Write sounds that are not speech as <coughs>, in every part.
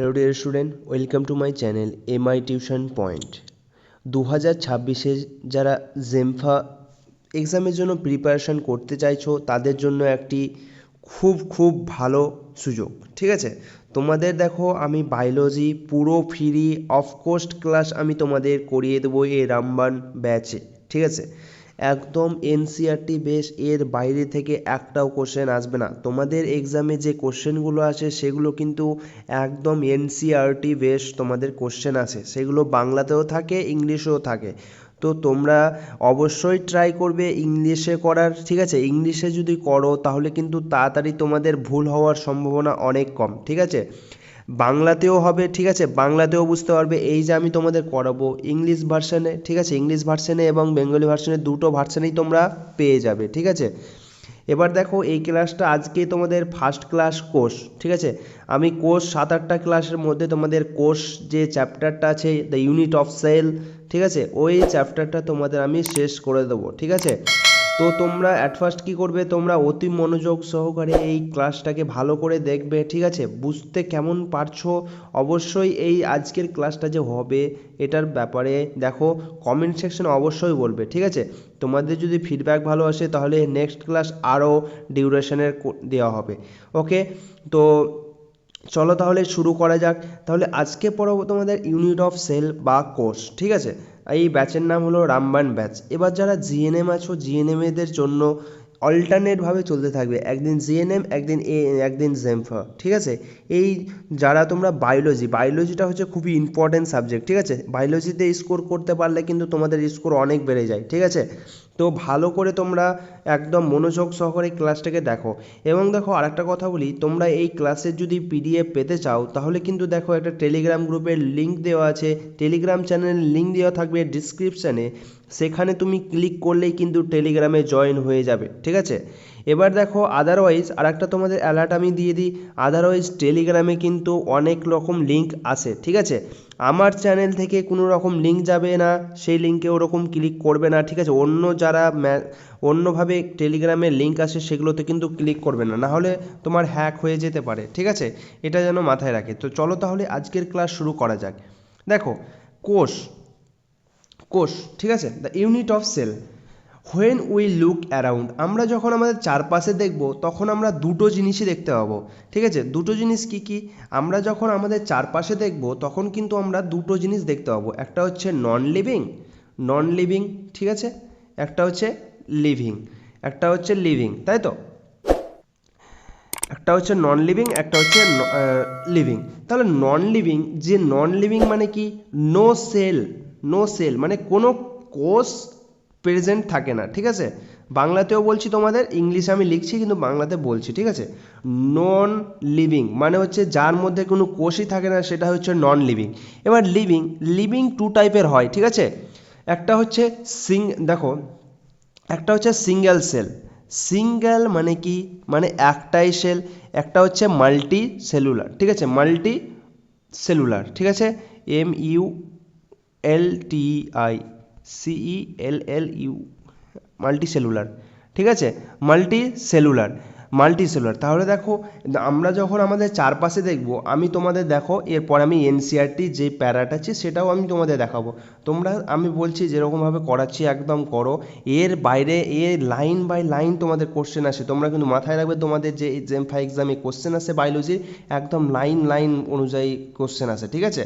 Hello dear student welcome to my channel M I tuition point দু হাজার ছাব্বিশে যারা জেমফা এক্সামের জন্য প্রিপারেশান করতে চাইছো, তাদের জন্য একটি খুব খুব ভালো সুযোগ। ঠিক আছে? তোমাদের দেখো, আমি বায়োলজি পুরো ফ্রি অফ কোস্ট ক্লাস আমি তোমাদের করিয়ে দেবো এই রামবান ব্যাচে ঠিক আছে? একদম এনসিআরটি বেস এর বাইরে থেকে একটাও কোশ্চেন আসবে না। তোমাদের এক্সামে যে কোশ্চেনগুলো আসে, সেগুলো কিন্তু একদম এনসিআরটি বেস তোমাদের কোশ্চেন আসে। সেগুলো বাংলাতেও থাকে, ইংলিশেও থাকে। তো তোমরা অবশ্যই ট্রাই করবে ইংলিশে করার, ঠিক আছে? ইংলিশে যদি করো, তাহলে কিন্তু তাড়াতাড়ি তোমাদের ভুল হওয়ার সম্ভাবনা অনেক কম, ঠিক আছে? বাংলাতেও হবে, ঠিক আছে? বাংলাতেও বুঝতে পারবে এই যে আমি তোমাদের করাবো ইংলিশ ভার্সানে ঠিক আছে? ইংলিশ ভার্সানে এবং বেঙ্গলি ভার্সানে দুটো ভার্সানেই তোমরা পেয়ে যাবে, ঠিক আছে? এবার দেখো এই ক্লাসটা আজকে তোমাদের ফার্স্ট ক্লাস কোর্স ঠিক আছে? আমি কোর্স সাত আটটা ক্লাসের মধ্যে তোমাদের কোর্স যে চ্যাপ্টারটা আছে দ্য ইউনিট অফ সেল ঠিক আছে? ওই চ্যাপ্টারটা তোমাদের আমি শেষ করে দেবো, ঠিক আছে? তো তোমরা অ্যাট ফার্স্ট কী করবে? তোমরা অতি মনোযোগ সহকারে এই ক্লাসটাকে ভালো করে দেখবে, ঠিক আছে? বুঝতে কেমন পারছ? অবশ্যই এই আজকের ক্লাসটা যে হবে, এটার ব্যাপারে দেখো কমেন্ট সেকশন অবশ্যই বলবে, ঠিক আছে? তোমাদের যদি ফিডব্যাক ভালো আসে, তাহলে নেক্সট ক্লাস আরও ডিউরেশনের দেওয়া হবে ওকে তো চলো তাহলে শুরু করা যাক। তাহলে আজকে পড়াবো তোমাদের ইউনিট অফ সেল বা কোর্স ঠিক আছে? এই ব্যাচের নাম হলো রামবান ব্যাচ এবার যারা জিএনএম আছো জিএনএম এদের জন্য অল্টারনেটভাবে চলতে থাকবে। একদিন জিএনএম একদিন এ একদিন জেমফা ঠিক আছে? এই যারা তোমরা বায়োলজি বায়োলজিটা হচ্ছে খুবই ইম্পর্টেন্ট সাবজেক্ট ঠিক আছে? বায়োলজিতে স্কোর করতে পারলে কিন্তু তোমাদের স্কোর অনেক বেড়ে যায়, ঠিক আছে? তো ভালো করে তোমরা একদম মনোযোগ সহকারে ক্লাসটাকে দেখো। এবং দেখো আরেকটা কথা বলি, তোমরা এই ক্লাসের যদি পিডিএফ পেতে চাও, তাহলে কিন্তু দেখো একটা টেলিগ্রাম গ্রুপের লিঙ্ক দেওয়া আছে। টেলিগ্রাম চ্যানেলের লিঙ্ক দেওয়া থাকবে ডিসক্রিপশানে সেখানে তুমি ক্লিক করলেই কিন্তু টেলিগ্রামে জয়েন হয়ে যাবে, ঠিক আছে? এবার দেখো আদারওয়াইজ আর একটা তোমাদের অ্যালার্ট আমি দিয়ে দিই। আদারওয়াইজ টেলিগ্রামে কিন্তু অনেক রকম লিঙ্ক আসে, ঠিক আছে? আমার চ্যানেল থেকে কোনো রকম লিঙ্ক যাবে না, সেই লিঙ্কে ওরকম ক্লিক করবে না, ঠিক আছে? অন্য যারা অন্যভাবে টেলিগ্রামের লিঙ্ক আসে, সেগুলোতে কিন্তু ক্লিক করবে না। নাহলে তোমার হ্যাক হয়ে যেতে পারে, ঠিক আছে? এটা যেন মাথায় রাখে। তো চলো তাহলে আজকের ক্লাস শুরু করা যাক। দেখো, কোষ কোষ, ঠিক আছে? The unit of cell when we look around আমরা যখন আমাদের চারপাশে দেখব, তখন আমরা দুটো জিনিসই দেখতে পাবো। ঠিক আছে? দুটো জিনিস কি কি? আমরা যখন আমাদের চারপাশে দেখব, তখন কিন্তু আমরা দুটো জিনিস দেখতে পাবো। একটা হচ্ছে নন লিভিং নন লিভিং ঠিক আছে? একটা হচ্ছে লিভিং একটা হচ্ছে লিভিং তাই তো? একটা হচ্ছে নন লিভিং একটা হচ্ছে লিভিং তাহলে নন লিভিং যে নন লিভিং মানে কি? নো সেল নো সেল মানে কোনো কোষ প্রেজেন্ট থাকে না, ঠিক আছে? বাংলাতেও বলছি তোমাদের, ইংলিশে আমি লিখছি কিন্তু বাংলাতে বলছি, ঠিক আছে? নন লিভিং মানে হচ্ছে যার মধ্যে কোনো কোষই থাকে না, সেটা হচ্ছে নন লিভিং এবার লিভিং লিভিং টু টাইপের হয়, ঠিক আছে? একটা হচ্ছে সিং দেখো, একটা হচ্ছে সিঙ্গেল সেল সিঙ্গেল মানে কি? মানে একটাই সেল একটা হচ্ছে মাল্টি সেলুলার ঠিক আছে? মাল্টি সেলুলার ঠিক আছে? M U L T I C E U multicellular ঠিক আছে? মাল্টি সেলুলার মাল্টি সেলুলার তাহলে দেখো, আমরা যখন আমাদের চারপাশে দেখব, আমি তোমাদের দেখো, এরপর আমি এনসিআরটি যে প্যারাটা আছে, সেটাও আমি তোমাদের দেখাবো। তোমরা, আমি বলছি যেরকমভাবে করাচ্ছি, একদম করো। এর বাইরে এর লাইন বাই লাইন তোমাদের কোশ্চেন আসে। তোমরা কিন্তু মাথায় রাখবে, তোমাদের যে জেমফা এক্সামে কোশ্চেন আসে বায়োলজির একদম লাইন লাইন অনুযায়ী কোশ্চেন আসে, ঠিক আছে?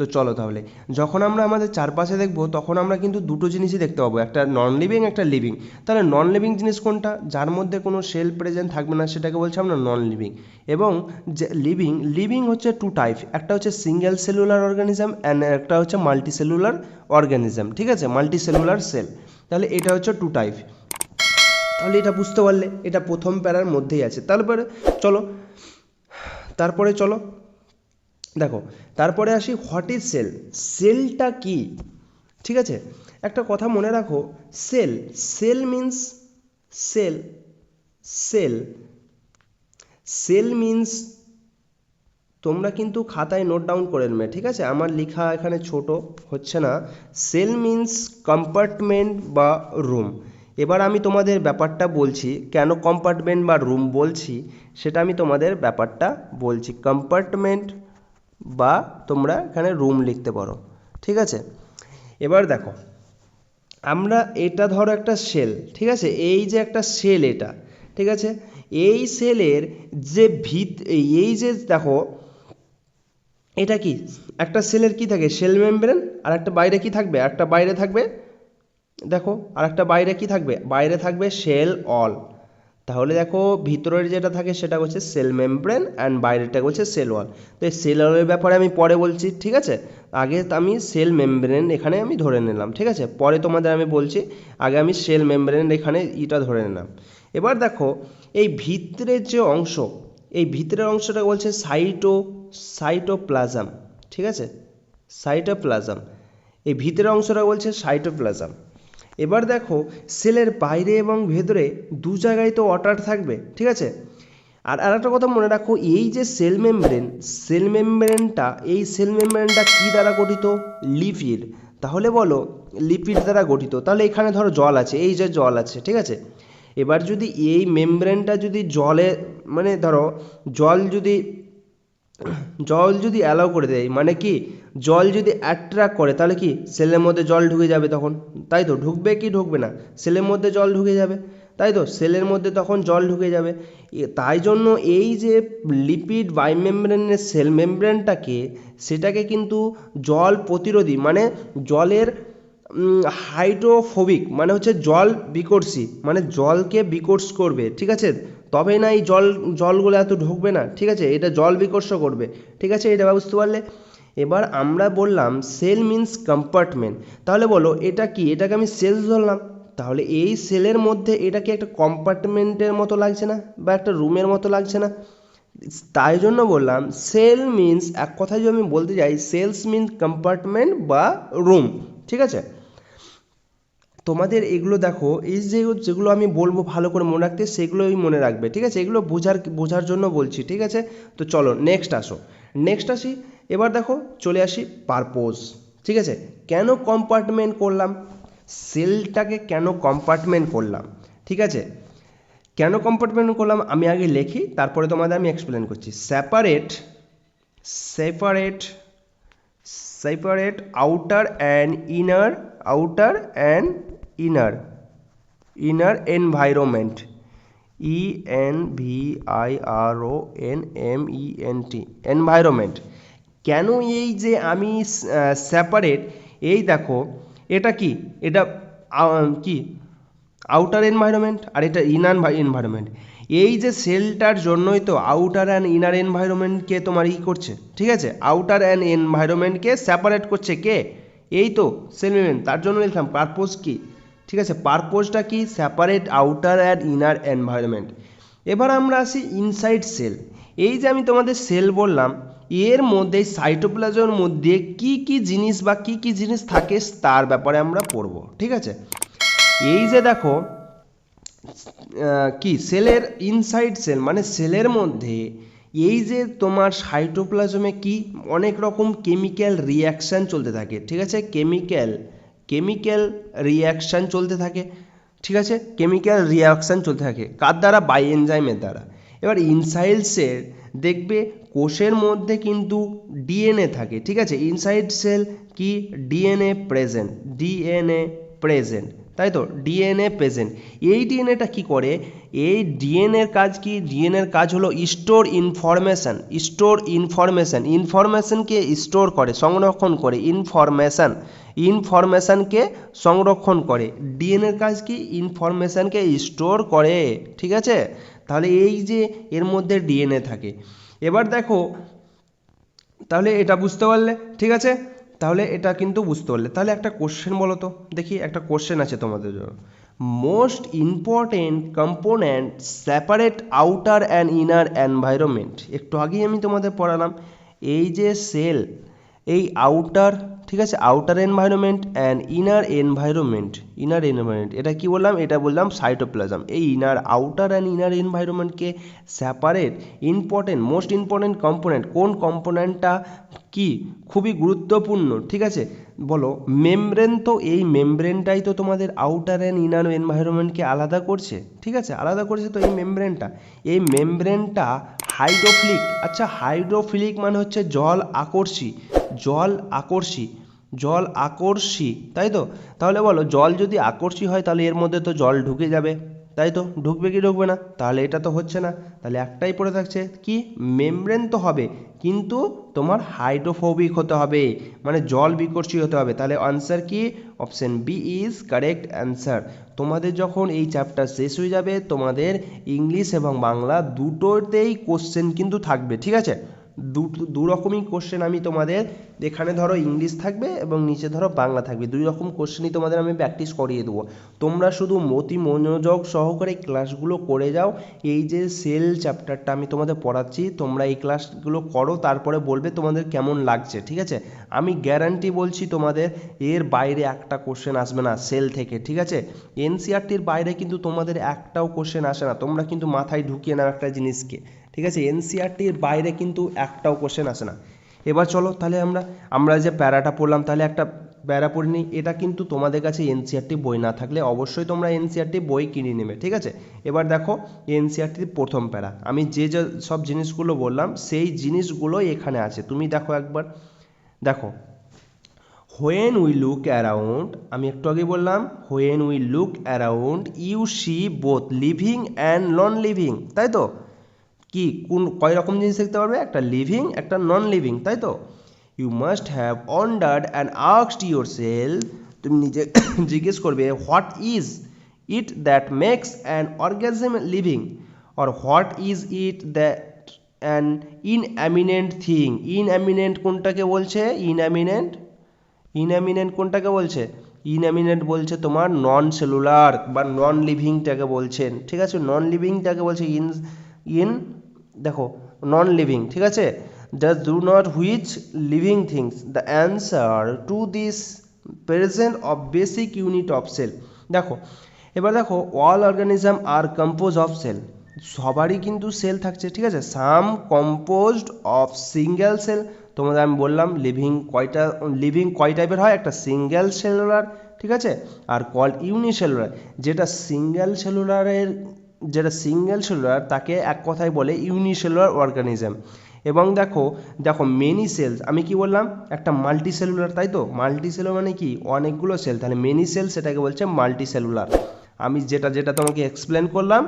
তো চলো তাহলে। যখন আমরা আমাদের চারপাশে দেখব, তখন আমরা কিন্তু দুটো জিনিসই দেখতে পাবো। একটা নন লিভিং একটা লিভিং তাহলে নন লিভিং জিনিস কোনটা? যার মধ্যে কোনো সেল প্রেজেন্ট থাকবে না, সেটাকে বলছি আমরা নন লিভিং এবং যে লিভিং লিভিং হচ্ছে টু টাইপ একটা হচ্ছে সিঙ্গেল সেলুলার অর্গানিজম অ্যান্ড একটা হচ্ছে মাল্টি সেলুলার অর্গানিজম ঠিক আছে? মাল্টি সেলুলার সেল তাহলে এটা হচ্ছে টু টাইপ তাহলে এটা বুঝতে পারলে, এটা প্রথম প্যারার মধ্যেই আছে। তারপরে চলো তারপরে চলো। দেখো, তারপরে আসি হোয়াট ইজ সেল সেলটা কি? ঠিক আছে? একটা কথা মনে রাখো cell cell means cell cell cell means তোমরা কিন্তু খাতায় নোট ডাউন করে নেবে, ঠিক আছে? আমার লেখা এখানে ছোট, হচ্ছে না। সেল মিন্স কম্পার্টমেন্ট বা রুম এবার আমি তোমাদের ব্যাপারটা বলছি, কেন কম্পার্টমেন্ট বা রুম বলছি, সেটা আমি তোমাদের ব্যাপারটা বলছি। কম্পার্টমেন্ট বা তোমরা এখানে রুম লিখতে পারো। ঠিক আছে? এবার দেখো, আমরা এটা ধরো একটা সেল ঠিক আছে? এই যে একটা সেল এটা, ঠিক আছে? এই সেলের যে ভিত, এই যে দেখো, এটা কি? একটা সেলের কি থাকে? সেল মেমব্রেন আর একটা বাইরে কি থাকবে? একটা বাইরে থাকবে? দেখো, আর একটা বাইরে কি থাকবে? বাইরে থাকবে সেল অল তাহলে দেখো ভিতরের যেটা থাকে সেটা হচ্ছে সেল মেমব্রেন অ্যান্ড বাইরেটা হচ্ছে সেল ওয়াল তো এই সেল ওয়ালের ব্যাপারে আমি পরে বলছি, ঠিক আছে? আগে আমি সেল মেমব্রেন এখানে আমি ধরে নিলাম, ঠিক আছে? পরে তোমাদের আমি বলছি, আগে আমি সেল মেমব্রেন এখানে ইটা ধরে নিলাম। এবার দেখো, এই ভিতরের যে অংশ, এই ভিতরের অংশটা বলছে সাইটো সাইটোপ্লাজম ঠিক আছে? সাইটোপ্লাজম এই ভিতরের অংশটা বলছে সাইটোপ্লাজম এবার দেখো, সেলের বাইরে এবং ভেতরে দু জায়গায় তো ওয়াটার থাকবে, ঠিক আছে? আর আরেকটা কথা মনে রাখো, এই যে সেল মেমব্রেন সেল মেমব্রেনটা এই সেল মেমব্রেনটা কী দ্বারা গঠিত? লিপিড তাহলে বলো লিপিড দ্বারা গঠিত। তাহলে এখানে ধরো জল আছে, এই যে জল আছে, ঠিক আছে? এবার যদি এই মেমব্রেনটা যদি জলে মানে ধরো, জল যদি জল যদি অ্যালাউ করে দেয় মানে কি? জল যদি অ্যাট্রাক্ট করে, তাহলে কি? সেলের মধ্যে জল ঢুকে যাবে তখন। তাই তো? ঢুকবে কি ঢুকবে না? সেলের মধ্যে জল ঢুকে যাবে। তাই তো? সেলের মধ্যে তখন জল ঢুকে যাবে। তাই জন্য এই যে লিপিড বাইমেমব্রেনের সেল মেমব্রেনটাকে সেটাকে কিন্তু জল প্রতিরোধী মানে জলের হাইড্রোফোবিক মানে হচ্ছে জল বিকর্ষী মানে জলকে বিকর্ষ করবে, ঠিক আছে? তবে না এই জল, জলগুলো এত ঢুকবে না, ঠিক আছে? এটা জল বিকর্ষ করবে, ঠিক আছে? এটা বুঝতে পারলে? এবার আমরা বললাম সেল মিন্স কম্পার্টমেন্ট তাহলে বলো এটা কি? এটাকে আমি সেল ধরলাম, তাহলে এই সেলের মধ্যে এটা কি একটা কম্পার্টমেন্টের মতো লাগছে না? বা একটা রুমের মতো লাগছে না? তাই জন্য বললাম সেল মিন্স এক কথায় যদি আমি বলতে যাই সেলস মিন্স কম্পার্টমেন্ট বা রুম ঠিক আছে? তোমাদের এগুলো দেখো, এই যে যেগুলো আমি বলব ভালো করে মনে রাখতে, সেগুলোই মনে রাখবে, ঠিক আছে? এগুলো বোঝার বোঝার জন্য বলছি, ঠিক আছে? তো চলো নেক্সট আসো। নেক্সট আসি, এবার দেখো, চলে আসি পারপোজ ঠিক আছে? কেন কম্পার্টমেন্ট করলাম? সেলটাকে কেন কম্পার্টমেন্ট করলাম? ঠিক আছে? কেন কম্পার্টমেন্ট করলাম? আমি আগে লিখি, তারপরে তোমাদের আমি এক্সপ্লেন করছি। Separate separate separate outer and inner outer and inner inner environment e n v i r o n m e n t, environment. কেন এই যে আমি সেপারেট এই দেখো, এটা কি? এটা কি? আউটার এনভায়রনমেন্ট আর এটা ইনার এনভায়রনমেন্ট এই যে সেলটার জন্যই তো আউটার অ্যান্ড ইনার এনভায়রনমেন্টকে তোমার ই করছে, ঠিক আছে? আউটার অ্যান্ড এনভায়রনমেন্টকে সেপারেট করছে কে? এই তো সেল তার জন্য লিখলাম পারপোজ কি? ঠিক আছে? পারপোজটা কি? Separate outer and inner environment এবার আমরা আসি ইনসাইড সেল এই যে আমি তোমাদের সেল বললাম, এর মধ্যে সাইটোপ্লাজমের মধ্যে কি কি জিনিস বা কি কি জিনিস থাকে তার ব্যাপারে আমরা পড়ব, ঠিক আছে? এই যে দেখো কি? সেলের ইনসাইড সেল মানে সেলের মধ্যে এই যে তোমার সাইটোপ্লাজমে কি? অনেক রকম কেমিক্যাল রিয়াকশান চলতে থাকে, ঠিক আছে? কেমিক্যাল কেমিক্যাল রিয়াকশান চলতে থাকে, ঠিক আছে? কেমিক্যাল রিয়াকশান চলতে থাকে, কার দ্বারা? বাই এনজাইমের দ্বারা। এবার ইনসাইলসের দেখবে কোষের মধ্যে কিন্তু ডিএনএ থাকে, ঠিক আছে? ইনসাইড সেল কি? ডিএনএ প্রেজেন্ট ডিএনএ প্রেজেন্ট তাই তো? ডিএনএ প্রেজেন্ট এই ডিএনএটা কি করে? এই ডিএনএর কাজ কি? ডিএনএর কাজ হলো স্টোর ইনফরমেশন স্টোর ইনফরমেশন ইনফরমেশনকে স্টোর করে, সংরক্ষণ করে ইনফরমেশন ইনফরমেশনকে সংরক্ষণ করে। ডিএনএর কাজ কি? ইনফরমেশনকে স্টোর করে, ঠিক আছে? তাহলে এই যে এর মধ্যে ডিএনএ থাকে। এবার দেখো, তাহলে এটা বুঝতে পারলে, ঠিক আছে? তাহলে এটা কিন্তু বুঝতে পারলে। তাহলে একটা কোশ্চেন বলো তো, দেখি একটা কোশ্চেন আছে তোমাদের জন্য। Most important component separate outer and inner environment একটু আগেই আমি তোমাদের পড়ালাম, এই যে সেল এই আউটার ঠিক আছে? Outer environment and inner environment inner environment এটা কি বললাম? এটা বললাম সাইটোপ্লাজম এই inner outer and inner এনভায়রনমেন্টকে separate important most important component কোন কম্পোনেন্টটা কি? খুবই গুরুত্বপূর্ণ, ঠিক আছে? বলো মেমব্রেন তো এই মেমব্রেনটাই তো তোমাদের আউটার অ্যান্ড ইনার এনভায়রনমেন্টকে আলাদা করছে, ঠিক আছে? আলাদা করছে তো এই মেমব্রেনটা এই মেমব্রেনটা হাইড্রোফিলিক আচ্ছা হাইড্রোফিলিক মানে হচ্ছে জল আকর্ষী জল আকর্ষী। জল আকর্ষী, তাই তো? তাহলে বলো, জল যদি আকর্ষী হয়, তাহলে এর মধ্যে তো জল ঢুকে যাবে, তাই তো? ঢুকবে কি ঢুকবে না? তাহলে এটা তো হচ্ছে না। তাহলে একটাই পড়ে থাকছে, কি? মেমব্রেন তো হবে, কিন্তু তোমার হাইড্রোফোবিক হতে হবে মানে জল বিকর্ষী হতে হবে। তাহলে আনসার কি? Option B is correct answer তোমাদের যখন এই চ্যাপ্টার শেষ হয়ে যাবে, তোমাদের ইংলিশ এবং বাংলা দুটোতেই কোশ্চেন কিন্তু থাকবে, ঠিক আছে? দু দু রকমই কোশ্চেন আমি তোমাদের এখানে ধরো ইংলিশ থাকবে এবং নিচে ধরো বাংলা থাকবে। দুই রকম কোশ্চেনই তোমাদের আমি প্র্যাকটিস করিয়ে দেবো। তোমরা শুধু মতি মনোযোগ সহকারে ক্লাসগুলো করে যাও। এই যে সেল চ্যাপ্টারটা আমি তোমাদের পড়াচ্ছি, তোমরা এই ক্লাসগুলো করো, তারপরে বলবে তোমাদের কেমন লাগছে, ঠিক আছে? আমি গ্যারান্টি বলছি তোমাদের, এর বাইরে একটা কোশ্চেন আসবে না সেল থেকে, ঠিক আছে? এনসিআরটির বাইরে কিন্তু তোমাদের একটাও কোশ্চেন আসে না। তোমরা কিন্তু মাথায় ঢুকিয়ে নাও একটা জিনিসকে। ঠিক আছে? এনসিআরটির বাইরে কিন্তু একটাও কোশ্চেন আসে না। এবার চলো তাহলে আমরা আমরা যে প্যারাটা পড়লাম, তাহলে একটা প্যারা পড়ে নিই। এটা কিন্তু তোমাদের কাছে এনসিআরটি বই না থাকলে অবশ্যই তোমরা এনসিআরটি বই কিনে নেবে, ঠিক আছে? এবার দেখো এনসিআরটির প্রথম প্যারা। আমি যে যে, সব জিনিসগুলো বললাম, সেই জিনিসগুলোই এখানে আছে। তুমি দেখো একবার। দেখো হোয়েন উই লুক অ্যারাউন্ড আমি একটু আগে বললাম when we look around you see both living and non living তাই তো? কি, কোন, কয় রকম জিনিস দেখতে পারবে? একটা লিভিং একটা নন লিভিং তাই তো? You must have wondered and asked yourself তুমি নিজে <coughs> জিজ্ঞেস করবে what is it that makes an organism living or what is it that an inanimate thing inanimate কোনটাকে বলছে? ইনঅ্যামিনেন্ট ইনঅ্যামিনেন্ট কোনটাকে বলছে? ইনঅ্যামিনেন্ট বলছে তোমার নন সেলুলার বা নন লিভিংটাকে বলছেন। ঠিক আছে? নন লিভিংটাকে বলছে ইন ইন দেখো নন লিভিং ঠিক আছে? Does do not which living things the answer to this present of basic unit of cell দেখো, এবার দেখো all organism are compose of cell সবারই কিন্তু সেল থাকছে, ঠিক আছে? Some composed of single cell তোমাদের আমি বললাম লিভিং কয়টা লিভিং কয় টাইপের হয়? একটা সিঙ্গেল সেলুলার ঠিক আছে? আর কল ইউনিসেলুলার যেটা সিঙ্গেল সেলুলারের যেটা সিঙ্গেল সেলুলার তাকে এক কথায় বলে ইউনিসেলুলার অর্গানিজম এবং দেখো দেখো মেনি সেলস আমি কি বললাম? একটা মাল্টি সেলুলার তাই তো? মাল্টি সেলুলার মানে কি? অনেকগুলো সেল তাহলে মেনি সেল সেটাকে বলছে মাল্টি সেলুলার আমি যেটা যেটা তোমাকে এক্সপ্লেন করলাম,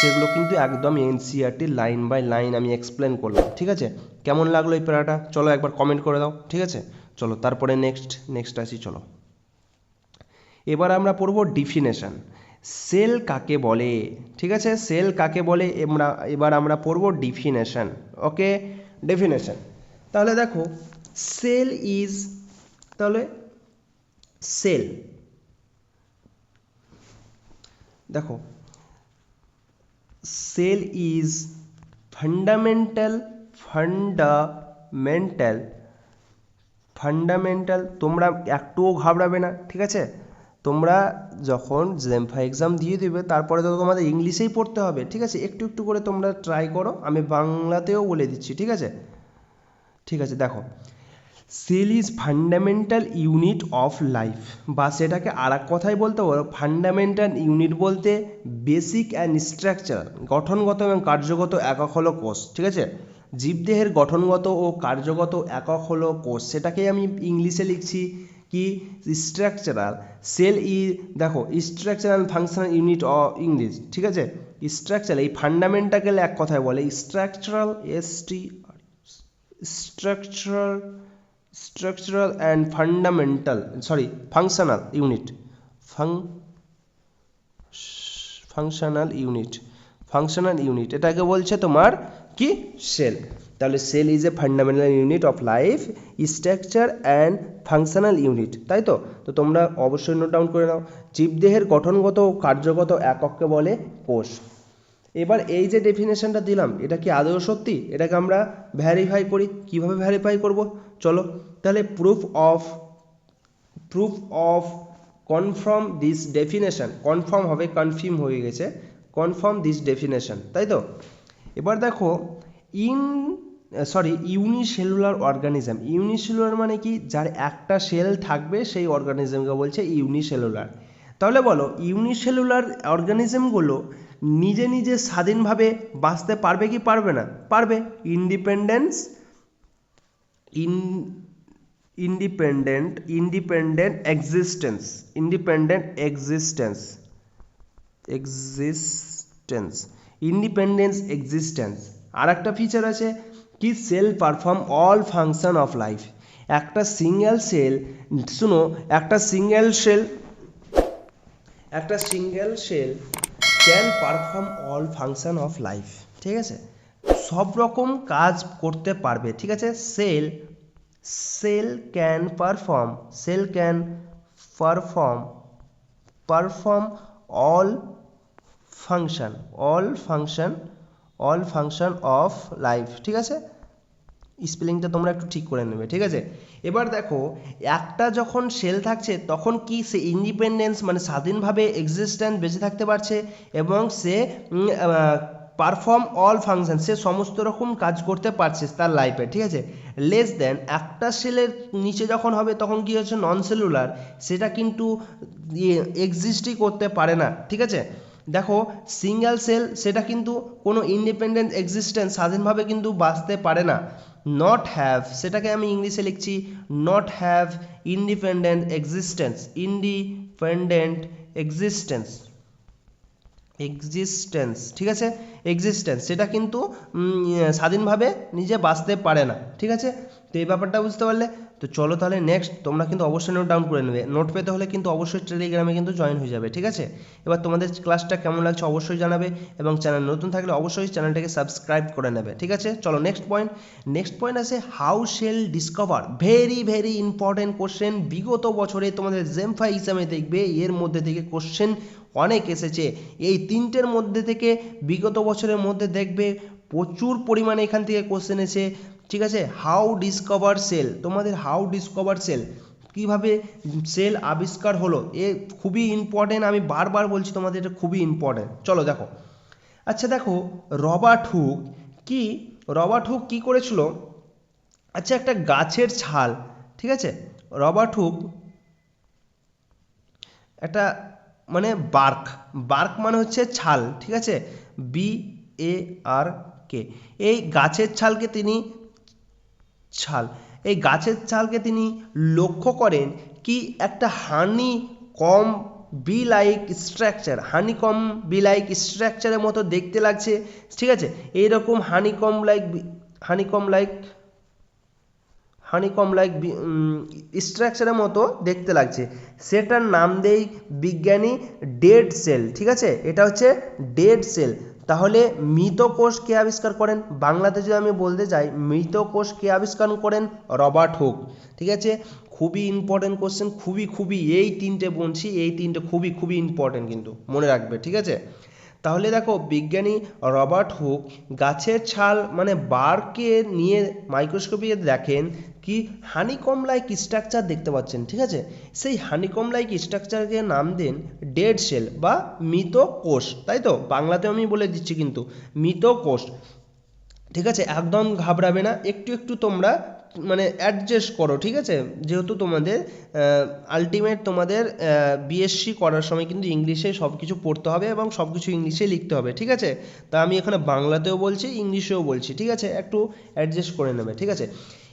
সেগুলো কিন্তু একদম এনসিআরটি লাইন বাই লাইন আমি এক্সপ্লেন করলাম, ঠিক আছে? কেমন লাগল এই প্যারাটা? চলো একবার কমেন্ট করে দাও, ঠিক আছে? চলো, তারপরে নেক্সট নেক্সট আসি, চলো। এবার আমরা পড়ব ডিফিনেশন সেল কাকে বলে? ঠিক আছে? সেল কাকে বলে? আমরা এবার আমরা পড়ব ডিফিনেশন ওকে ডেফিনেশন তাহলে দেখো, সেল ইজ, তাহলে সেল। দেখো, cell is fundamental fundamental fundamental তোমরা একটুও ঘাবড়াবে না, ঠিক আছে? তোমরা যখন জেমফা এক্সাম দিয়ে দেবে, তারপরে তো তোমাদের ইংলিশেই পড়তে হবে, ঠিক আছে? একটু একটু করে তোমরা ট্রাই করো, আমি বাংলাতেও বলে দিচ্ছি, ঠিক আছে? ঠিক আছে, দেখো। Cell is fundamental unit of life বা সেটাকে আর এক কথায় বলতে পারো ফান্ডামেন্টাল ইউনিট বলতে বেসিক অ্যান্ড স্ট্রাকচার গঠনগত এবং কার্যগত একক হলো কোষ, ঠিক আছে? জীবদেহের গঠনগত ও কার্যগত একক হলো কোষ, সেটাকেই আমি ইংলিশে লিখছি কি? স্ট্রাকচারাল সেল ই দেখো স্ট্রাকচারাল ফাংশনাল ইউনিট অ ইংলিশ ঠিক আছে? স্ট্রাকচার এই ফান্ডামেন্টাকে এক কথায় বলে structural S T structural structural and fundamental sorry functional unit Phang functional unit functional unit এটাকে বলছে তোমার কি? সেল তাহলে cell is a fundamental unit of life structure and functional unit তাই তো? তো তোমরা অবশ্যই নোট ডাউন করে নাও। জীবদেহের গঠনগত কার্যগত একককে বলে কোষ। এবার এই যে ডেফিনেশনটা দিলাম, এটা কি আদৌ সত্যি? এটাকে আমরা ভ্যারিফাই করি, কীভাবে ভ্যারিফাই করব? চলো, তাহলে proof of proof of confirm this definition confirm হবে কনফার্ম হয়ে গেছে। কনফার্ম দিস ডেফিনেশন তাই তো? এবার দেখো in sorry unicellular organism unicellular মানে কি? যার একটা সেল থাকবে, সেই অর্গানিজমকে বলছে ইউনিসেলুলার তাহলে বলো ইউনিসেলুলার অর্গানিজমগুলো নিজে নিজে স্বাধীনভাবে বাঁচতে পারবে কি পারবে না? পারবে। Independence in independent independent existence independent existence existence independence existence আর একটা ফিচার আছে কি cell perform all function of life একটা সিঙ্গেল সেল শুনো, একটা সিঙ্গেল সেল একটা single cell can perform all function of life ঠিক আছে? সব রকম কাজ করতে পারবে, ঠিক আছে? Cell cell can perform cell can perform perform all function all function all function of life ঠিক আছে? স্পেলিংটা তোমরা একটু ঠিক করে নেবে, ঠিক আছে? এবার দেখো, একটা যখন সেল থাকছে, তখন কি সে ইন্ডিপেন্ডেন্স মানে স্বাধীনভাবে এক্সিস্ট্যান্ট বেঁচে থাকতে পারছে? এবং সে পারফর্ম অল ফাংশন সে সমস্ত রকম কাজ করতে পারছে তার লাইফে ঠিক আছে? লেস দেন একটা সেলের নিচে যখন হবে, তখন কি হচ্ছে? নন সেলুলার সেটা কিন্তু এক্সিস্টই করতে পারে না, ঠিক আছে? দেখো সিঙ্গেল সেল সেটা কিন্তু কোনো ইন্ডিপেন্ডেন্ট এক্সিস্টেন্স স্বাধীনভাবে কিন্তু বাঁচতে পারে না। নট হ্যাভ সেটাকে আমি ইংলিশে লিখছি not have independent existence independent existence existence ঠিক আছে? এক্সিস্টেন্স সেটা কিন্তু স্বাধীনভাবে নিজে বাঁচতে পারে না, ঠিক আছে? তো এই ব্যাপারটা বুঝতে পারলে তো চলো তাহলে নেক্সট তোমরা কিন্তু অবশ্যই নোট ডাউন করে নেবে। নোট পেতে হলে কিন্তু অবশ্যই টেলিগ্রামে কিন্তু জয়েন হয়ে যাবে, ঠিক আছে? এবার তোমাদের ক্লাসটা কেমন লাগছে অবশ্যই জানাবে এবং চ্যানেল নতুন থাকলে অবশ্যই চ্যানেলটাকে সাবস্ক্রাইব করে নেবে, ঠিক আছে? চলো নেক্সট পয়েন্ট নেক্সট পয়েন্ট আছে how cell discover very very important question বিগত বছরে তোমাদের জেমফাই এক্সামে দেখবে, এর মধ্যে থেকে কোশ্চেন অনেক এসেছে। এই তিনটের মধ্যে থেকে বিগত বছরের মধ্যে দেখবে প্রচুর পরিমাণে এখান থেকে কোশ্চেন এসে ঠিক আছে? হাউ ডিসকভার সেল তোমাদের হাউ ডিসকভার সেল কীভাবে সেল আবিষ্কার হলো? এ খুবই ইম্পর্টেন্ট আমি বারবার বলছি তোমাদের এটা খুবই ইম্পর্টেন্ট চলো দেখো। আচ্ছা দেখো, রবার্ট হুক কি? রবার্ট হুক কি করেছিল? আচ্ছা একটা গাছের ছাল, ঠিক আছে? রবার্ট হুক একটা মানে বার্ক। বার্ক মানে হচ্ছে ছাল, ঠিক আছে? বি এ আর কে এই গাছের ছালকে তিনি ছাল। এই গাছের ছালকে তিনি লক্ষ্য করেন কি একটা honeycomb bee like structure, honeycomb bee like স্ট্রাকচারের মতো দেখতে লাগছে, ঠিক আছে? এইরকম honeycomb like honeycomb like honeycomb like স্ট্রাকচারের মতো দেখতে লাগছে। সেটার নাম দেই বিজ্ঞানী ডেড সেল, ঠিক আছে? এটা হচ্ছে ডেড সেল। তাহলে মৃত কোষ কে আবিষ্কার করেন? বাংলাতে যদি আমি বলতে চাই মৃত কোষ কে আবিষ্কার করেন? রবার্ট হুক। ঠিক আছে? খুবই ইম্পর্টেন্ট কোশ্চেন খুবই খুবই, এই তিনটে বলছি, এই তিনটে খুবই খুবই ইম্পর্টেন্ট কিন্তু, মনে রাখবে, ঠিক আছে? তাহলে দেখো, বিজ্ঞানী রবার্ট হুক গাছের ছাল মানে বারকে নিয়ে মাইক্রোস্কোপে দেখেন কি হানিকম লাইক স্ট্রাকচার দেখতে পাচ্ছেন, ঠিক আছে? সেই হানিকম লাইক স্ট্রাকচারকে নাম দেন ডেড সেল বা মৃত কোষ তাই তো? বাংলাতে আমি বলে দিচ্ছি কিন্তু মৃত কোষ ঠিক আছে? একদম ঘাবড়াবে না, একটু একটু তোমরা মানে অ্যাডজাস্ট করো, ঠিক আছে? যেহেতু তোমাদের আলটিমেট তোমাদের বিএসসি করার সময় কিন্তু ইংলিশে সব কিছু পড়তে হবে এবং সব কিছু ইংলিশে লিখতে হবে, ঠিক আছে? তা আমি এখানে বাংলাতেও বলছি, ইংলিশেও বলছি, ঠিক আছে? একটু অ্যাডজাস্ট করে নেবে, ঠিক আছে?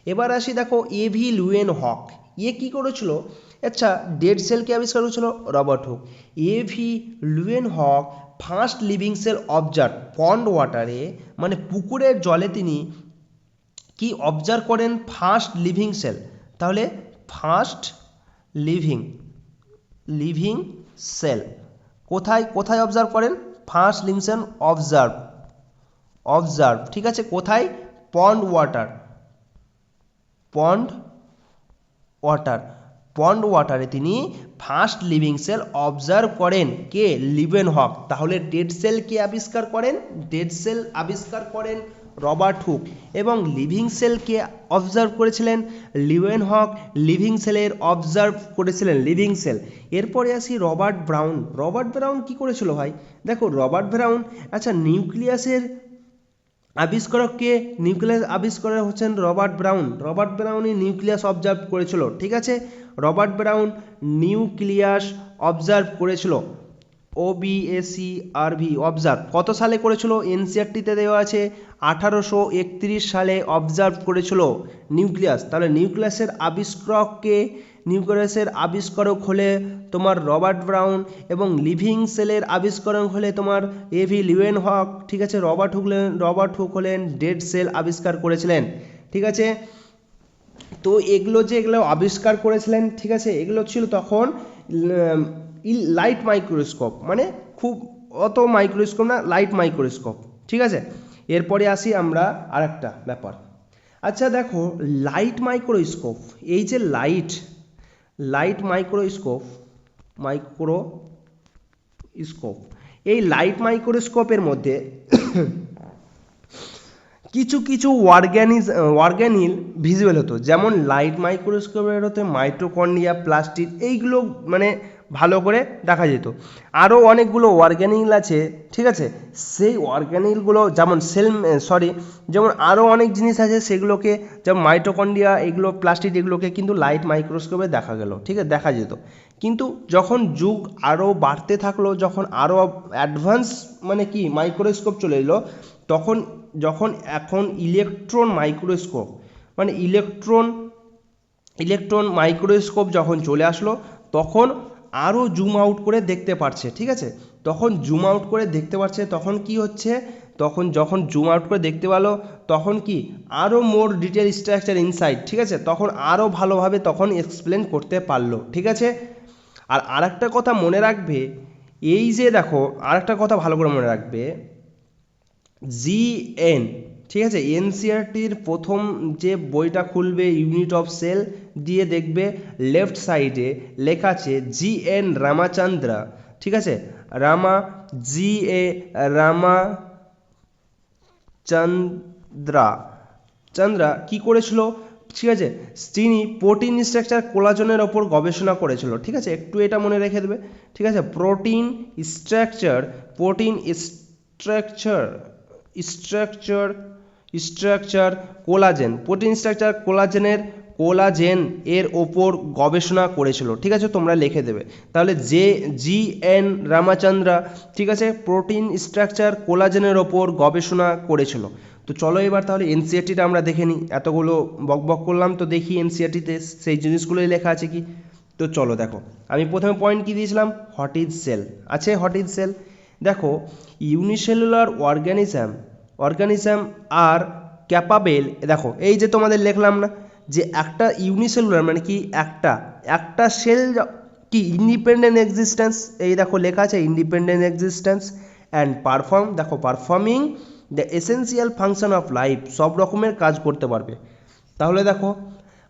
এবার আসি দেখো এভি লুয়েন হক ইয়ে কী করেছিল? আচ্ছা ডেড সেলকে আবিষ্কার করেছিল? Robert Hooke. A V Leeuwenhoek first living cell observe pond ওয়াটারে মানে পুকুরের জলে তিনি কি অবজার্ভ করেন? ফার্স্ট লিভিং সেল তাহলে ফার্স্ট লিভিং লিভিং সেল কোথায় কোথায় অবজার্ভ করেন? First living cell observe observe ঠিক আছে? কোথায়? Pond water pond water. Pond ওয়াটারে তিনি ফার্স্ট লিভিং সেল অবজার্ভ করেন কে? লিভেন হক। তাহলে ডেড সেল কে আবিষ্কার করেন? ডেড সেল আবিষ্কার করেন রবার্ট হুক। এবং লিভিং সেলকে অবজার্ভ করেছিলেন? লিওয়েন হক লিভিং সেলের অবজার্ভ করেছিলেন লিভিং সেল এরপরে আসি রবার্ট ব্রাউন। রবার্ট ব্রাউন কি করেছিল ভাই? দেখো, রবার্ট ব্রাউন আচ্ছা নিউক্লিয়াসের আবিষ্কারক কে নিউক্লিয়াস আবিষ্কারক হচ্ছেন রবার্ট ব্রাউন। রবার্ট ব্রাউনই নিউক্লিয়াস অবজার্ভ করেছিল, ঠিক আছে? রবার্ট ব্রাউন নিউক্লিয়াস অবজার্ভ করেছিল। O B S E R V observe কত সালে করেছিল? এনসিআরটিতে দেওয়া আছে। আঠারোশো একত্রিশ সালে অবজার্ভ করেছিল নিউক্লিয়াস। তাহলে নিউক্লিয়াসের আবিষ্কারককে নিউক্লিয়াসের আবিষ্কারক হলে তোমার রবার্ট ব্রাউন এবং লিভিং সেলের আবিষ্কারক হলে তোমার এভি লিওয়েন হক, ঠিক আছে? রবার্ট হুক হলেন রবার্ট হুক হলেন ডেড সেল আবিষ্কার করেছিলেন, ঠিক আছে? তো এগুলো যে এগুলো আবিষ্কার করেছিলেন, ঠিক আছে? এগুলো ছিল তখন লাইট মাইক্রোস্কোপ মানে খুব অত মাইক্রোস্কোপ না, লাইট মাইক্রোস্কোপ, ঠিক আছে? এরপরে আসি আমরা আরেকটা ব্যাপার। আচ্ছা দেখো, লাইট মাইক্রোস্কোপ, এই যে লাইট লাইট মাইক্রোস্কোপ মাইক্রোস্কোপ এই লাইট মাইক্রোস্কোপের মধ্যে <coughs> কিছু কিছু অর্গ্যানিজ অর্গ্যানিল ভিজুয়াল হতো। যেমন লাইট মাইক্রোস্কোপের হতে মাইটোকন্ড্রিয়া প্লাস্টিক এইগুলো মানে ভালো করে দেখা যেত। আরও অনেকগুলো অর্গ্যানিল আছে, ঠিক আছে? সেই অর্গ্যানিলগুলো যেমন সেল সরি যেমন আরও অনেক জিনিস আছে, সেগুলোকে যেমন মাইটোকন্ডিয়া এগুলো প্লাস্টিক এগুলোকে কিন্তু লাইট মাইক্রোস্কোপে দেখা গেল, ঠিক আছে? দেখা যেত। কিন্তু যখন যুগ আরও বাড়তে থাকল, যখন আরও অ্যাডভান্স মানে কি মাইক্রোস্কোপ চলে এলো, তখন, যখন এখন ইলেকট্রন মাইক্রোস্কোপ মানে ইলেকট্রন ইলেকট্রন মাইক্রোস্কোপ যখন চলে আসলো, তখন আরও জুম আউট করে দেখতে পারছে, ঠিক আছে? তখন জুম আউট করে দেখতে পারছে, তখন কি হচ্ছে? তখন যখন জুম আউট করে দেখতে পেল, তখন কি? আরও মোর ডিটেল স্ট্রাকচার ইনসাইড ঠিক আছে? তখন আরও ভালোভাবে তখন এক্সপ্লেন করতে পারল, ঠিক আছে? আর আরেকটা কথা মনে রাখবে, এই যে দেখো, আরেকটা কথা ভালো করে মনে রাখবে জিএন ঠিক আছে? এনসিআরটির প্রথম যে বইটা খুলবে ইউনিট অফ সেল দিয়ে দেখবে লেফট সাইডে লেখা আছে জি এন রামাচন্দ্রা ঠিক আছে? রামা জি এ রামা চন্দ্রা চন্দ্রা কি করেছিল? ঠিক আছে? তিনি প্রোটিন স্ট্রাকচার কোলাজনের ওপর গবেষণা করেছিল, ঠিক আছে? একটু এটা মনে রেখে দেবে, ঠিক আছে? Protein structure protein structure structure structure collagen protein structure কোলাজেনের collagen এর ওপর গবেষণা করেছিল, ঠিক আছে? তোমরা লিখে দেবে। তাহলে যে জি এন রামাচন্দ্রা ঠিক আছে? প্রোটিন স্ট্রাকচার কোলাজেনের ওপর গবেষণা করেছিল। তো চলো এবার তাহলে এনসিআরটিটা আমরা দেখে নিই। এতগুলো বক বক করলাম তো দেখি এনসিআরটিতে সেই জিনিসগুলোই লেখা আছে কি? তো চলো দেখো, আমি প্রথমে পয়েন্ট কি দিয়েছিলাম? হট ইজ সেল আছে হট ইজ সেল দেখো ইউনিসেলুলার অর্গানিজম অর্গানিজম আর ক্যাপাবেল দেখো, এই যে তোমাদের লিখলাম না, যে একটা ইউনিসেলুলার মানে কি একটা একটা সেল কি ইন্ডিপেন্ডেন্ট এক্সিস্টেন্স এই দেখো লেখা আছে ইন্ডিপেন্ডেন্ট এক্সিস্টেন্স অ্যান্ড পারফর্ম দেখো performing the essential function of life সব রকমের কাজ করতে পারবে। তাহলে দেখো,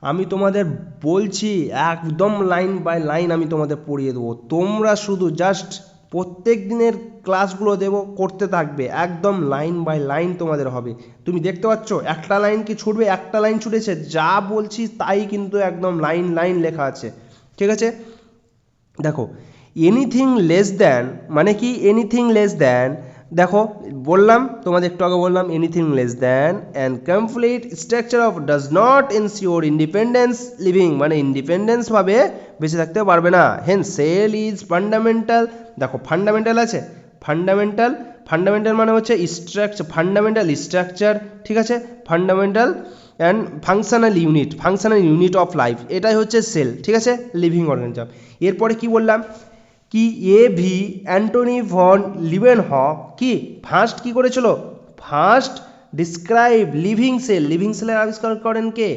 আমি তোমাদের বলছি একদম লাইন বাই লাইন আমি তোমাদের পড়িয়ে দেবো। তোমরা শুধু জাস্ট প্রত্যেক দিনের ক্লাসগুলো দেব, করতে থাকবে, একদম লাইন বাই লাইন তোমাদের হবে। তুমি দেখতে পাচ্ছ, একটা লাইন কি ছুটবে, একটা লাইন ছুটেছে, যা বলছি তাই কিন্তু একদম লাইন লাইন লেখা আছে। ঠিক আছে? দেখো এনিথিং লেস দ্যান মানে কি? এনিথিং লেস দ্যান দেখো, বললাম, তোমাদের একটু আগে বললাম anything less than and complete structure of does not ensure independence living মানে ইন্ডিপেন্ডেন্সভাবে বেঁচে থাকতে পারবে না। হেন সেল ইজ ফান্ডামেন্টাল দেখো ফান্ডামেন্টাল আছে। ফান্ডামেন্টাল ফান্ডামেন্টাল মানে হচ্ছে স্ট্রাকচার ফান্ডামেন্টাল স্ট্রাকচার ঠিক আছে? Fundamental and functional unit functional unit of life এটাই হচ্ছে সেল ঠিক আছে? লিভিং অর্গানিজম এরপরে কি বললাম? কি A V Antony van Leeuwenhoek কি? ফার্স্ট কি করেছিল? First describe living cell. Living সেলের আবিষ্কার করেন কে?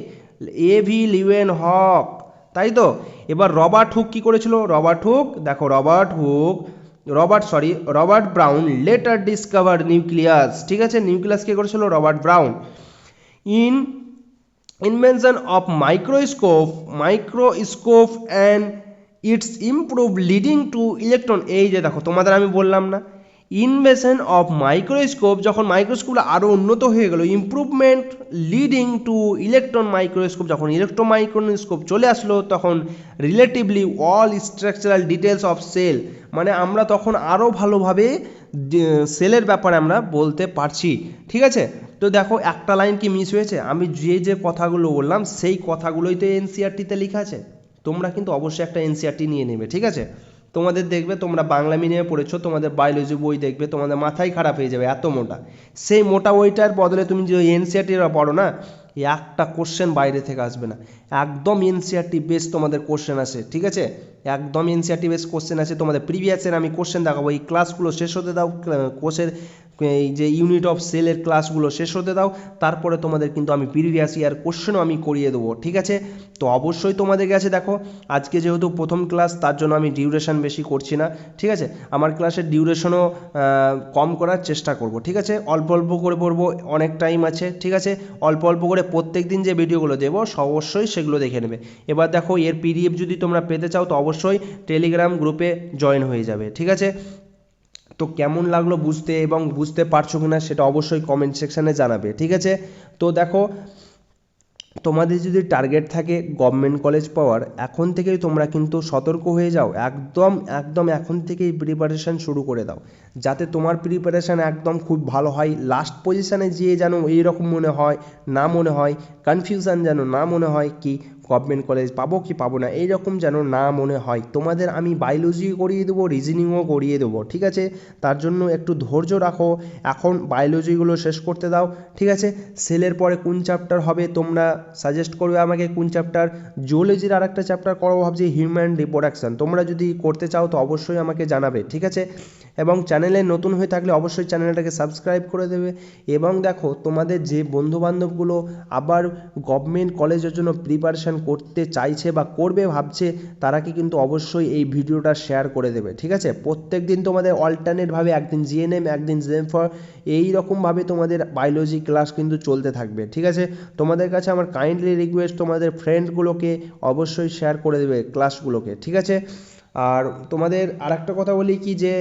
এ ভি লিভেন হক তাই তো? এবার রবার্ট হুক কি করেছিল? রবার্ট হুক, দেখো Robert Hooke, Robert, sorry, Robert Brown later discover nucleus ঠিক আছে? নিউক্লিয়াস কে করেছিল? Robert Brown. In invention of microscope microscope and its improved leading to electron এই যে দেখো, তোমাদের আমি বললাম না। ইনভেশন অফ মাইক্রোস্কোপ যখন মাইক্রোস্কোপটা আরও উন্নত হয়ে গেল improvement leading to electron microscope যখন ইলেকট্রন মাইক্রোস্কোপ চলে আসলো, তখন relatively all structural details of cell মানে আমরা তখন আরও ভালোভাবে সেলের ব্যাপারে আমরা বলতে পারছি। ঠিক আছে? তো দেখো, একটা লাইন কি মিস হয়েছে? আমি যে যে কথাগুলো বললাম, সেই কথাগুলোই তো এনসিআরটিতে লেখা আছে। তোমরা কিন্তু অবশ্যই একটা এনসিআরটি নিয়ে নেবে, ঠিক আছে? তোমাদের দেখবে, তোমরা বাংলা মিডিয়ামে পড়েছো, তোমাদের বায়োলজি বই দেখবে, তোমাদের মাথাই খারাপ হয়ে যাবে, এত মোটা। সেই মোটা বইটার বদলে তুমি যে এনসিআরটি পড়ো না একটা কোশ্চেন বাইরে থেকে আসবে না। একদম এনসিআরটি বেস তোমাদের কোশ্চেন আসে ঠিক আছে? একদম এনসিআরটি বেস কোশ্চেন আছে, তোমাদের প্রিভিয়াসের আমি কোশ্চেন দেখাবো। এই ক্লাসগুলো শেষ হতে দাও কোর্সের এই যে ইউনিট অফ সেলের ক্লাসগুলো শেষ হতে দাও, তারপরে তোমাদের কিন্তু আমি প্রিভিয়াস ইয়ার কোশ্চেনও আমি করিয়ে দেবো, ঠিক আছে? তো অবশ্যই তোমাদের কাছে দেখো, আজকে যেহেতু প্রথম ক্লাস তার জন্য আমি ডিউরেশন বেশি করছি না, ঠিক আছে? আমার ক্লাসের ডিউরেশনও কম করার চেষ্টা করব, ঠিক আছে? অল্প অল্প করে পড়ব, অনেক টাইম আছে, ঠিক আছে? অল্প অল্প করে প্রত্যেক দিন যে ভিডিওগুলো দেবো অবশ্যই সেগুলো দেখে নেবে। এবার দেখো, এর পিডিএফ যদি তোমরা পেতে চাও, তো অবশ্যই টেলিগ্রাম গ্রুপে জয়েন হয়ে যাবে, ঠিক আছে? তো কেমন লাগল বুঝতে এবং বুঝতে পারছ কিনা, সেটা অবশ্যই কমেন্ট সেকশানে জানাবে, ঠিক আছে? তো দেখো তোমাদের যদি টার্গেট থাকে গভর্নমেন্ট কলেজ পাওয়ার, এখন থেকেই তোমরা কিন্তু সতর্ক হয়ে যাও। একদম একদম এখন থেকেই প্রিপারেশান শুরু করে দাও। যাতে তোমার প্রিপারেশান একদম খুব ভালো হয়। লাস্ট পজিশানে যেয়ে যেন এইরকম মনে হয়, না মনে হয় কনফিউশান যেন না মনে হয় কি গভর্নমেন্ট কলেজ পাবো কি পাবো না, এইরকম যেন না মনে হয়। তোমাদের আমি বায়োলজিও করিয়ে দেবো রিজনিংও করিয়ে দেবো, ঠিক আছে? তার জন্য একটু ধৈর্য রাখো। এখন বায়োলজিগুলো শেষ করতে দাও, ঠিক আছে? সেলের পরে কোন চ্যাপ্টার হবে তোমরা সাজেস্ট করবে আমাকে কোন চ্যাপ্টার জুওলজির আর একটা চ্যাপ্টার করো, ভাবছি হিউম্যান রিপ্রোডাকশান তোমরা যদি করতে চাও তো অবশ্যই আমাকে জানাবে, ঠিক আছে? এবং চ্যানেলে নতুন হয়ে থাকলে অবশ্যই চ্যানেলটাকে সাবস্ক্রাইব করে দেবে। এবং দেখো, তোমাদের যে বন্ধুবান্ধবগুলো আবার গভর্নমেন্ট কলেজের জন্য প্রিপারেশান করতে চাইছে বা করবে, ভাবছে তারাকে কিন্তু অবশ্যই এই ভিডিওটা শেয়ার করে দেবে, ঠিক আছে? প্রত্যেক দিন তোমাদের অল্টারনেটভাবে একদিন জিএনএম একদিন জেমফর এই রকমভাবে তোমাদের বায়োলজি ক্লাস কিন্তু চলতে থাকবে, ঠিক আছে? তোমাদের কাছে আমার কাইন্ডলি রিকোয়েস্ট তোমাদের ফ্রেন্ডগুলোকে অবশ্যই শেয়ার করে দেবে ক্লাসগুলোকে ঠিক আছে? আর তোমাদের আরেকটা কথা বলি কি যে,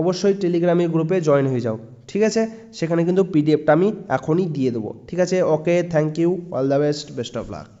অবশ্যই টেলিগ্রামের গ্রুপে জয়েন হয়ে যাও, ঠিক আছে? সেখানে কিন্তু পিডিএফটা আমি এখনই দিয়ে দেবো, ঠিক আছে? Okay thank you all the best best of luck